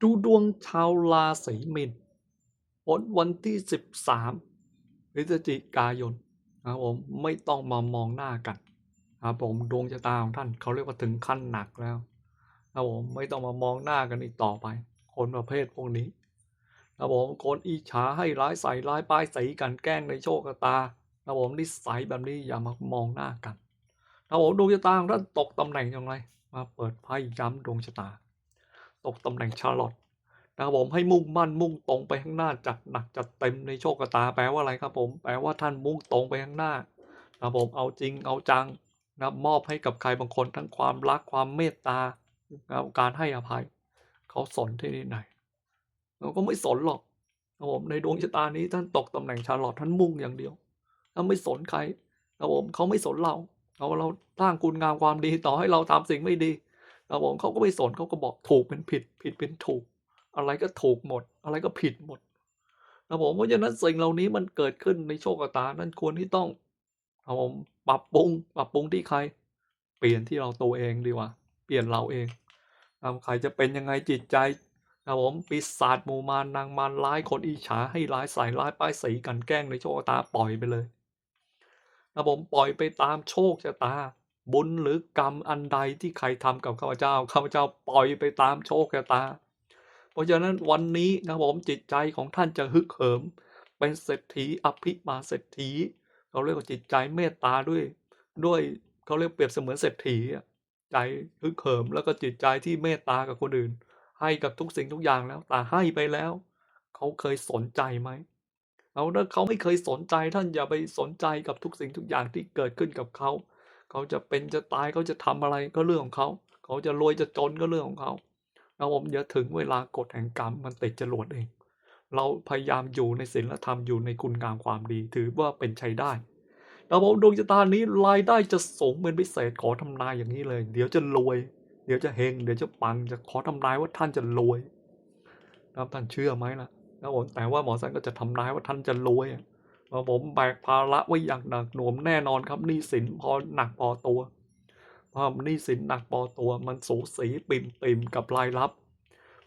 ดูดวงชาวราศีมีนผลวันที่ 13พฤศจิกายนนะครับผมไม่ต้องมามองหน้ากันนะครับผมดวงชะตาของท่านเขาเรียกว่าถึงขั้นหนักแล้วนะครับผมไม่ต้องมามองหน้ากันอีกต่อไป คนประเภทพวกนี้นะครับผมคนอิจฉาให้ร้ายใส่ร้ายป้ายสีกันแกล้งในโชคชะตานะครับผมนิสัยแบบนี้อย่ามามองหน้ากันนะครับผมดวงชะตาของท่านตกตำแหน่งอย่างไร มาเปิดไพ่ย้ำดวงชะตา ตกตำแหน่งชาร์ลอตนะครับผมให้มุ่งมั่นมุ่งตรงไปข้างหน้าจัดหนักจัดเต็มในโชคชะตาแปลว่าอะไรครับผมแปลว่าท่านมุ่งตรงไปข้างหน้านะครับผมเอาจริงเอาจังนะมอบให้กับใครบางคนทั้งความรักความเมตตานะการให้อภัย เขาสนที่ไหนเราก็ไม่สนหรอกนะครับผมในดวงชะตานี้ท่านตกตำแหน่งชาร์ลอตท่านมุ่งอย่างเดียวท่านไม่สนใครนะครับผมเขาไม่สนเราเราเราสร้างคุณงามความดีต่อให้เราทำสิ่งไม่ดี ครับผมเขาก็ไม่สนเขาก็บอกถูกเป็นผิด ผิดเป็นถูก อะไรก็ถูกหมด อะไรก็ผิดหมดครับผมเพราะฉะนั้นสิ่งเหล่านี้มันเกิดขึ้นในโชคชะตา นั้นควรที่ต้องครับผมปรับปรุง ปรับปรุงที่ใคร เปลี่ยนที่เราตัวเองดีกว่า เปลี่ยนเราเองครับใครจะเป็นยังไงจิตใจครับผมปีศาจมูมารนางมารร้ายคนอิจฉาให้ร้ายใส่ร้ายป้ายสีกันแกล้งในโชคชะตาปล่อยไปเลยครับผมปล่อยไปตามโชคชะตา บุญหรือกรรมอันใดที่ใครทำกับข้าพเจ้าข้าพเจ้าปล่อยไปตามโชคชะตา เพราะฉะนั้นวันนี้นะผมจิตใจของท่านจะฮึกเหิม เป็นเศรษฐีอภิมาเศรษฐีเขาเรียกว่าจิตใจเมตตาด้วย ด้วยเขาเรียกเปรียบเสมือนเศรษฐีใจฮึกเหิมแล้วก็จิตใจที่เมตตากับคนอื่น ให้กับทุกสิ่งทุกอย่างแล้วแต่ให้ไปแล้ว เขาเคยสนใจไหมเอาถ้าเขาไม่เคยสนใจท่านอย่าไปสนใจกับทุกสิ่งทุกอย่างที่เกิดขึ้นกับเขา เขาจะเป็นจะตายเขาจะทำอะไรก็เรื่องของเขาเขาจะรวยจะจนก็เรื่องของเขานะผมอย่าถึงเวลากฎแห่งกรรมมันติดจรวดเอง เราพยายามอยู่ในศีลธรรมอยู่ในคุณงามความดี ถือว่าเป็นใช้ได้นะผมดวงชะตานี้รายได้จะสูงเป็นพิเศษขอทำนายอย่างนี้เลย เดี๋ยวจะรวย เดี๋ยวจะเฮงเดี๋ยวจะปังจะขอทำนายว่าท่านจะรวยนะครับท่านเชื่อไหมล่ะนะผมแต่ว่าหมอสันก็จะทำนายว่าท่านจะรวย อะว่าผมแบกภาระไว้อย่างหนักหน่วงแน่นอนครับหนี้สินพอหนักพอตัวเพราะหนี้สินหนักพอตัวมันสูสีปิ่มปิ่มกับรายรับ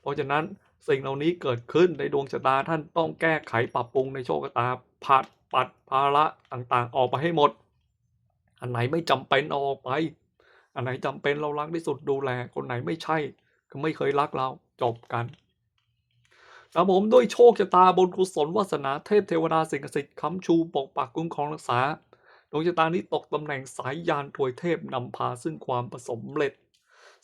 เพราะฉะนั้นสิ่งเหล่านี้เกิดขึ้นในดวงชะตาท่านต้องแก้ไขปรับปรุงในโชคชะตาผัดปัดภาระต่างๆ ออกไปให้หมด อันไหนไม่จำเป็นออกไป อันไหนจำเป็นเรารักที่สุดดูแล คนไหนไม่ใช่ก็ไม่เคยรักเราจบกัน ครับผมด้วยโชคชะตาบนกุศลวาสนาเทพเทวดาสิ่งศักดิ์สิทธิ์ค้ำชูปกปักคุ้มครองรักษาดวงชะตานี้ตกตำแหน่งสายยานถวยเทพนำพาซึ่งความประสมเร็จ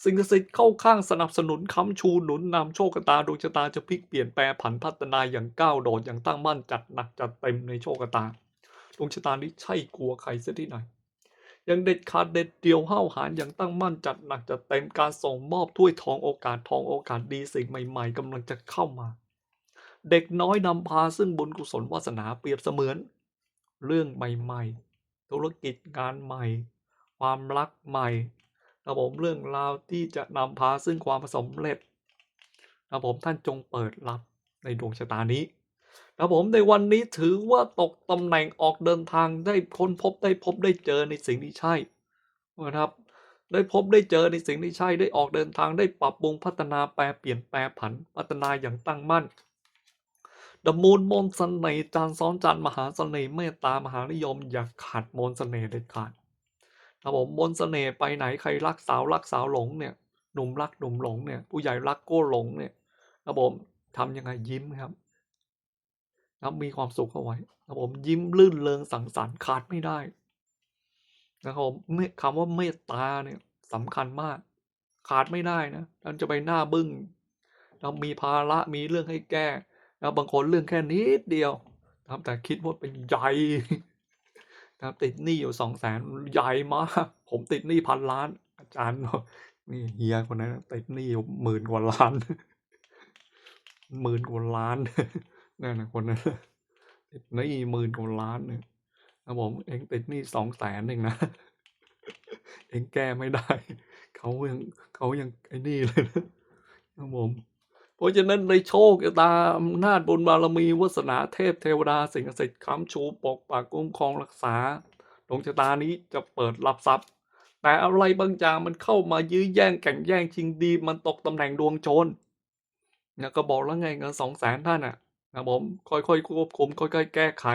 สิ่งศักดิ์สิทธิ์เข้าข้างสนับสนุนค้ำชูหนุนนำโชคชะตาดวงชะตาจะพลิกเปลี่ยนแปลผันพัฒนาอย่างก้าวโดดอย่างตั้งมั่นจัดหนักจัดเต็มในโชคชะตาดวงชะตานี้ใช่กลัวใครเสียที่ไหนยังเด็ดขาดเด็ดเดียวห้าวหาญอย่างตั้งมั่นจัดหนักจัดเต็มการส่งมอบถ้วยทองโอกาสทองโอกาสดีสิ่งใหม่ ๆกำลังจะเข้ามา เด็กน้อยนำพาซึ่งบุญกุศลวาสนาเปรียบเสมือน เรื่องใหม่ๆ ธุรกิจงานใหม่ ความรักใหม่นะผมเรื่องราวที่จะนำพาซึ่งความสำเร็จนะผมท่านจงเปิดรับในดวงชะตานี้นะผมในวันนี้ถือว่าตกตำแหน่งออกเดินทางได้ค้นพบได้พบได้เจอในสิ่งที่ใช่นะครับ ได้พบได้เจอในสิ่งที่ใช่ได้ออกเดินทางได้ปรับปรุงพัฒนาแปลเปลี่ยนแปลผันพัฒนาอย่างตั้งมั่น ดมูลมนเสน่ห์จานซ้อนจานมหาเสน่ห์เมตตามหานิยม อย่าขาดมนเสน่ห์เด็ดขาดครับผมมนเสน่ห์ไปไหนใครรักสาวรักสาวหลงเนี่ยหนุ่มรักหนุ่มหลงเนี่ยผู้ใหญ่รักโก้หลงเนี่ยครับผมทำยังไงยิ้มครับครับมีความสุขเข้าไว้ครับผมยิ้มลื่นเริงสังสรรค์ขาดไม่ได้นะครับผมคำว่าเมตตาเนี่ยสำคัญมาก ขาดไม่ได้นะท่านจะไปหน้าบึ้งเรามีภาระมีเรื่องให้แก้ นะบางคนเรื่องแค่นิดเดียวนะครับแต่คิดว่าเป็นใหญ่นะครับติดหนี้อยู่สองแสนใหญ่มากผมติดหนี้พันล้าน อาจารย์นี่เฮียคนนั้นติดหนี้อยู่หมื่นกว่าล้านหมื่นกว่าล้านนั่นนะคนนั้นติดหนี้หมื่นกว่าล้านเนี่ยนะผมเองติดหนี้สองแสนเองนะเองแก้ไม่ได้ เขายังเขายังไอ้นี่เลยนะครับผม เพราะฉะนั้นในโชคชะตาอำนาจบุญบารมีวาสนาเทพเทวดาสิ่งศักดิ์สิทธิ์ค้ำชูปกปักคุ้มครองรักษาดวงชะตานี้จะเปิดรับทรัพย์ แต่อะไรบางอย่างมันเข้ามายื้อแย่งแข่งแย่งชิงดี มันตกตำแหน่งดวงโจรเนี่ยก็บอกแล้วไงเงินสองแสนท่านอะนะผมค่อยๆควบคุมค่อยๆแก้ไข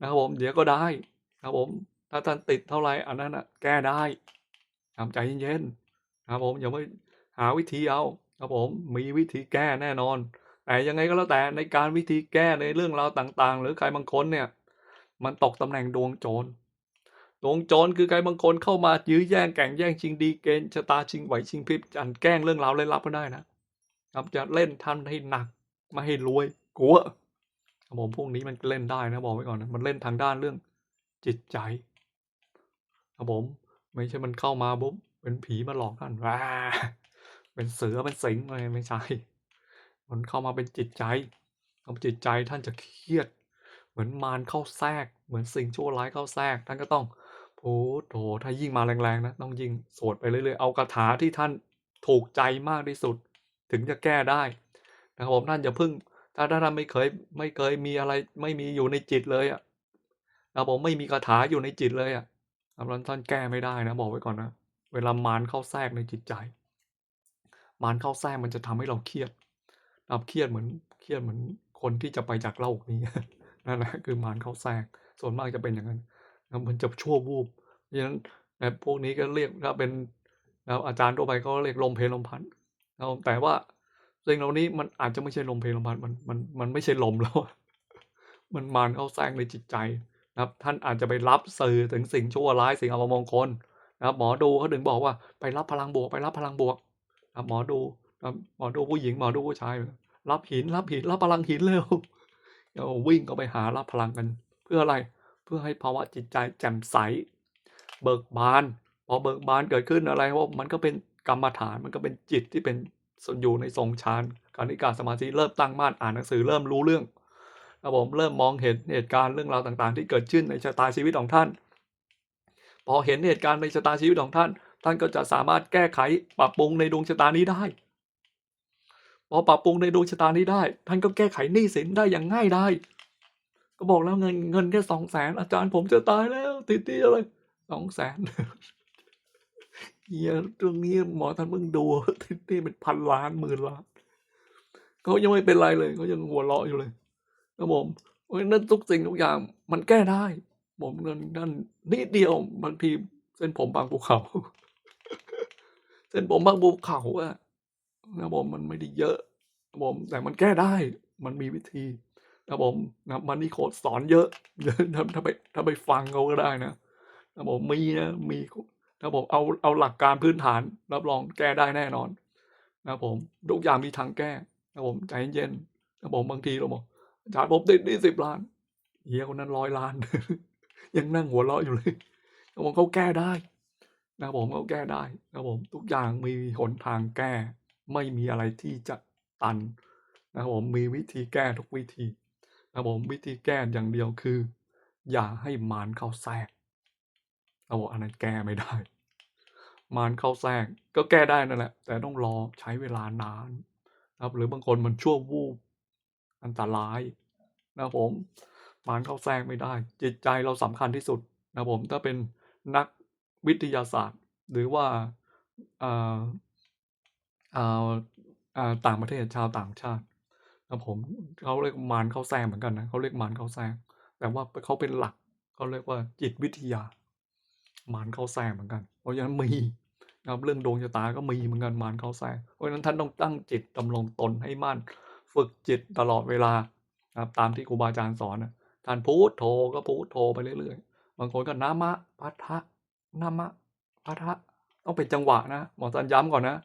นะครับผมเดี๋ยวก็ได้นะครับผมถ้าท่านติดเท่าไหร่อันนั้นอะแก้ได้ทำใจเย็นๆนะครับผมอย่าไปหาวิธีเอา ครับผมมีวิธีแก้แน่นอนแต่ยังไงก็แล้วแต่ในการวิธีแก้ในเรื่องราวต่างๆ หรือใครบางคนเนี่ย มันตกตำแหน่งดวงโจรดวงโจรคือใครบางคนเข้ามายื้อแย่งแก่งแย่งชิงดีเกณฑ์ชะตาชิงไหวชิงพริบจันแกล้งเรื่องราวเล่นลับก็ได้นะครับจะเล่นทันให้หนักไมาให้รวยกลัวครับผมพวกนี้มันเล่นได้นะบอกไว้ก่อนนะมันเล่นทางด้านเรื่องจิตใจครับผม ไม่ใช่มันเข้ามาปุ๊บเป็นผีมาหลอกท่านว้า เป็นเสือเป็นสิงอะไรไม่ใช่ มันเข้ามาเป็นจิตใจทำจิตใจท่านจะเครียด เหมือนมารเข้าแทรก เหมือนสิ่งชั่วร้ายเข้าแทรก ท่านก็ต้องโอ้โถถ้ายิ่งมาแรงๆนะ ต้องยิ่งสวดไปเรื่อยๆ เอาคาถาที่ท่านถูกใจมากที่สุด ถึงจะแก้ได้นะครับผมท่านอย่าพึ่ง ถ้าท่านไม่เคยไม่เคยมีอะไรไม่มีอยู่ในจิตเลยอะนะครับผมไม่มีคาถาอยู่ในจิตเลยอะครับท่านแก้ไม่ได้นะบอกไว้ก่อนนะ เวลามารเข้าแทรกในจิตใจ มารเข้าแทรกมันจะทำให้เราเครียดนะครับเครียดเหมือนเครียดเหมือนคนที่จะไปจากโลกนี้นั่นแหละคือมารเข้าแทรกส่วนมากจะเป็นอย่างนั้นนะมันจะชั่ววูบเพราะฉะนั้นนะพวกนี้ก็เรียกถ้าเป็นนะอาจารย์ทั่วไปเขาเรียกลมเพลลมพัดนะแต่ว่าสิ่งเหล่านี้มันอาจจะไม่ใช่ลมเพลลมพัดมันมันมันไม่ใช่ลมแล้ว มันมารเข้าแทรกในจิตใจนะครับ ท่านอาจจะไปรับสื่อถึงสิ่งชั่วร้ายสิ่งอัปมงคลนะครับหมอดูเขาถึงบอกว่าไปรับพลังบวกไปรับพลังบวกนะ หมอดูหมอดูผู้หญิงหมอดูผู้ชาย รับหินรับหินรับพลังหินเร็วเราวิ่งก็ไปหารับพลังกัน เพื่ออะไรเพื่อให้ภาวะจิตใจแจ่มใส เบิกบาน พอเบิกบานเกิดขึ้นอะไรว่ามันก็เป็นกรรมฐานมันก็เป็นจิตที่เป็นสอยู่ในทรงฌานการนิการสมาธิเริ่มตั้งมั่นอ่านหนังสือเริ่มรู้เรื่องนะผมเริ่มมองเห็นเหตุการณ์เรื่องราวต่างๆ ที่เกิดขึ้นในชะตาชีวิตของท่าน พอเห็นเหตุการณ์ในชะตาชีวิตของท่าน ท่านก็จะสามารถแก้ไขปรับปรุงในดวงชะตานี้ได้พอปรับปรุงในดวงชะตานี้ได้ ท่านก็แก้ไขหนี้สินได้อย่างง่ายได้ก็บอกแล้วเงินเงินแค่สองแสนอาจารย์ผมจะตายแล้วติดที่อะไรสองแสนเฮียเรื่องนี้หมอท่านเพิ่งดูติดที่เป็นพันล้านหมื่นล้านเขายังไม่เป็นไรเลยเขายังหัวเราะอยู่เลยครับผมเนั้นทุกสิ่งทุกอย่างมันแก้ได้ ผมเงินนั่นนิดเดียวบางทีเส้นผมบางภูเขา เส้นผมบางภูเขาอะนะผมมันไม่ได้เยอะนะผมแต่มันแก้ได้ มันมีวิธีนะผมนะมันนี่โคดสอนเยอะเยอะถ้าถ้าไปถ้าไปฟังเขาก็ได้นะนะผมมีนะมีนะผมเอาเอาหลักการพื้นฐานรับรองแก้ได้แน่นอนนะผมทุกอย่างมีทางแก้นะผมใจเย็นนะผมบางทีเราบอกอาจารย์ผมติดนี่สิบล้านเฮียคนนั้นร้อยล้าน ยังนั่งหัวเราะอยู่เลยนะผมเขาแก้ได้ นะผมเขาแก้ได้นะผมทุกอย่างมีหนทางแก้ ไม่มีอะไรที่จะตันนะผมมีวิธีแก้ทุกวิธีนะผมวิธีแก้อย่างเดียวคือ อย่าให้มารเข้าแทรกเราบอกอันนั้นแก้ไม่ได้ มารเข้าแทรกก็แก้ได้นั่นแหละ แต่ต้องรอใช้เวลานานนะครับหรือบางคนมันชั่ววูบอันตรายนะผมมารเข้าแทรกไม่ได้ จิตใจเราสำคัญที่สุดนะผมถ้าเป็นนัก วิทยาศาสตร์ หรือว่าอ่อ่าอ่าต่างประเทศชาวต่างชาตินะผมเขาเรียกมารเข้าแทรกเหมือนกันนะเขาเรียกมารเข้าแทรกแต่ว่าเขาเป็นหลักเขาเรียกว่าจิตวิทยา มารเข้าแทรกเหมือนกัน เพราะฉะนั้นมีนะครับเรื่องดวงชะตาก็มีเหมือนกันมารเข้าแทรกเพราะฉะนั้นท่านต้องตั้งจิตดำรงตนให้มั่น ฝึกจิตตลอดเวลานะครับตามที่ครูบาอาจารย์สอนนะท่านพูดโทก็พูดโทไปเรื่อยๆ บางคนก็นามะพัทะ นามะพัทะต้องเป็นจังหวะนะ หมอสันย้ำก่อนนะ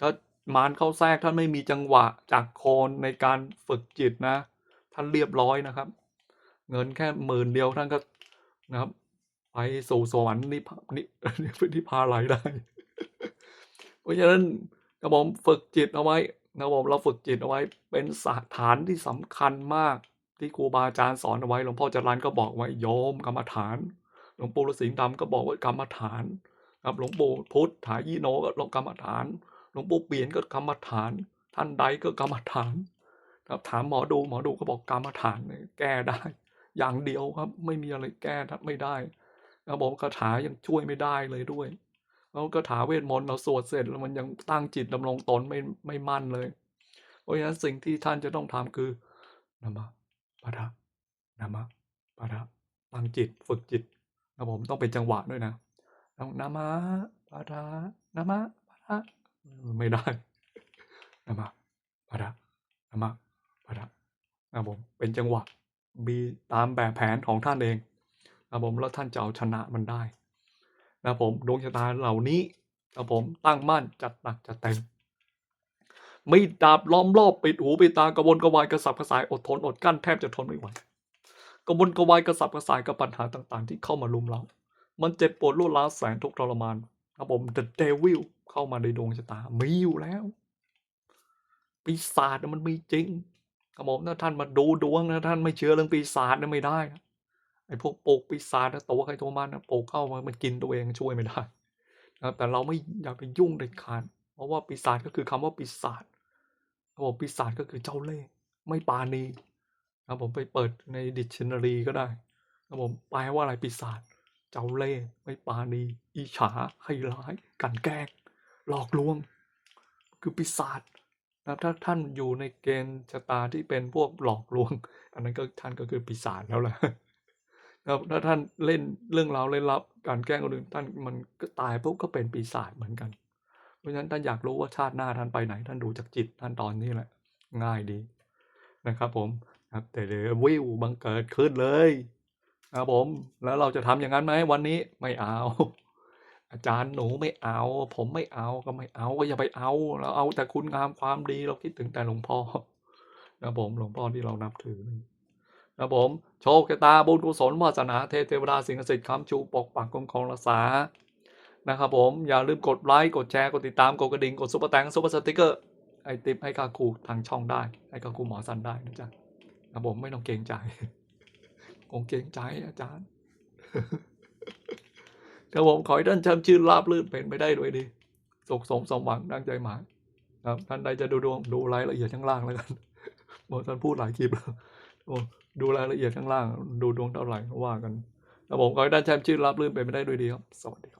ถ้ามารเข้าแทรกท่านไม่มีจังหวะจากโคนในการฝึกจิตนะ ท่านเรียบร้อยนะครับ เงินแค่หมื่นเดียวท่านก็นะครับ ไปสู่สวรรค์นิพนนินิพพานไหลได้ เพราะฉะนั้นกระผมฝึกจิตเอาไว้นะผมเราฝึกจิตเอาไว้เป็นสถานที่สำคัญมากที่ครูบาอาจารย์สอนเอาไว้หลวงพ่อจรันก็บอกไว้โยมกรรมฐาน หลวงปู่ฤาษีดำก็บอกว่ากรรมฐานครับหลวงปู่พุทธถายีโนก็ลงกรรมฐาน หลวงปู่เปลี่ยนก็กรรมฐาน ท่านใดก็กรรมฐานครับถามหมอดูหมอดูก็บอกกรรมฐานแก้ได้ อย่างเดียวครับไม่มีอะไรแก้ไม่ได้นะผมคาถายังช่วยไม่ได้เลยด้วยแล้วคาถาเวทมนต์เราสวดเสร็จแล้วมันยังตั้งจิตดำรงตนไม่ไม่มั่นเลย เพราะฉะนั้นสิ่งที่ท่านจะต้องทำคือนะมะปะทะนะมะปะทะตั้งจิตฝึกจิต นะผมต้องเป็นจังหวะด้วยนะต้องนะมะปะทะนะมะปะทะไม่ได้นะมะปะทะนะมะปะทะนะผมเป็นจังหวะมีตามแบบแผนของท่านเองนะผมแล้วท่านจะเอาชนะมันได้นะผมดวงชะตาเหล่านี้นะผมตั้งมั่นจัดหนักจัดเต็มไมีดาบล้อมรอบปิดหูปิดตากระวนกระวายกระสับกระสายอดทนอดกั้นแทบจะทนไม่ไหว กระวนกระวายกระสับกระส่ายกับปัญหาต่างๆ ที่เข้ามาลุมเรามันเจ็บปวดรวดร้าวแสนทุกข์ทรมานครับผม The Devil เข้ามาในดวงชะตา มีอยู่แล้วปีศาจน่ะมันมีจริงครับผมถ้าท่านมาดูดวงนะท่านไม่เชื่อเรื่องปีศาจนะไม่ได้นะไอ้พวกโปกปีศาจนะตัวใครตัวมันนะปกเข้ามามันกินตัวเองช่วยไม่ได้นะครับแต่เราไม่อยากไปยุ่งเด็ดขาดเพราะว่าปีศาจก็คือคำว่าปีศาจครับผมปีศาจก็คือเจ้าเล่ห์ไม่ปาณี ครับผมไปเปิดในดิกชันนารีก็ได้ครับผมแปลว่าอะไรปีศาจเจ้าเล่ห์ไม่ปาณีอิฉาให้ร้ายกันแกล้งหลอกลวง คือปีศาจนะครับถ้าท่านอยู่ในเกณฑ์ชะตาที่เป็นพวกหลอกลวง อันนั้นก็ท่านก็คือปีศาจแล้วแหละนะครับถ้าท่านเล่นเรื่องราวเล่นลับการแกล้งคนอื่นท่านมันก็ตายปุ๊บก็เป็นปีศาจเหมือนกัน เพราะฉะนั้นท่านอยากรู้ว่าชาติหน้าท่านไปไหน ท่านดูจากจิตท่านตอนนี้แหละ ง่ายดีนะครับผม ครับแต่เดี๋ยววิวบังเกิดขึ้นเลยนะครับผม แล้วเราจะทำอย่างนั้นไหมวันนี้ไม่เอา อาจารย์หนูไม่เอา ผมไม่เอาก็ไม่เอาก็อย่าไปเอา เราเอาแต่คุณงามความดีเราคิดถึงแต่หลวงพ่อนะผมหลวงพ่อที่เรานับถือนะผมโชคชะตาบุญกุศลวาสนาเทเทวดาสิ่งศักดิ์สิทธิ์คำชูปกปักคุ้มครองรักษานะครับผมอย่าลืมกดไลค์กดแชร์กดติดตามกดกระดิ่งกดซุปเปอร์แตงซุปเปอร์สติ๊กเกอร์ไอติปให้คาคูทางช่องได้ ให้คาคูหมอสันได้นะจ๊ะ นะผมไม่ต้องเกรงใจคงเกรงใจอาจารย์ครับผมขอให้ท่านแชมชื่นราบลื่นเป็นไปได้ด้วยดีสุขสมสมหวังดังใจหมายครับท่านใดจะดูดวงดูรายละเอียดข้างล่างแล้วกันบอกท่านพูดหลายคลิปแล้วโอ้ดูรายละเอียดข้างล่าง ดูดวงเท่าไหร่ว่ากันครับผมขอให้ท่านแชมชื่นราบลื่นเป็นไปได้ด้วยดีครับ สวัสดีครับ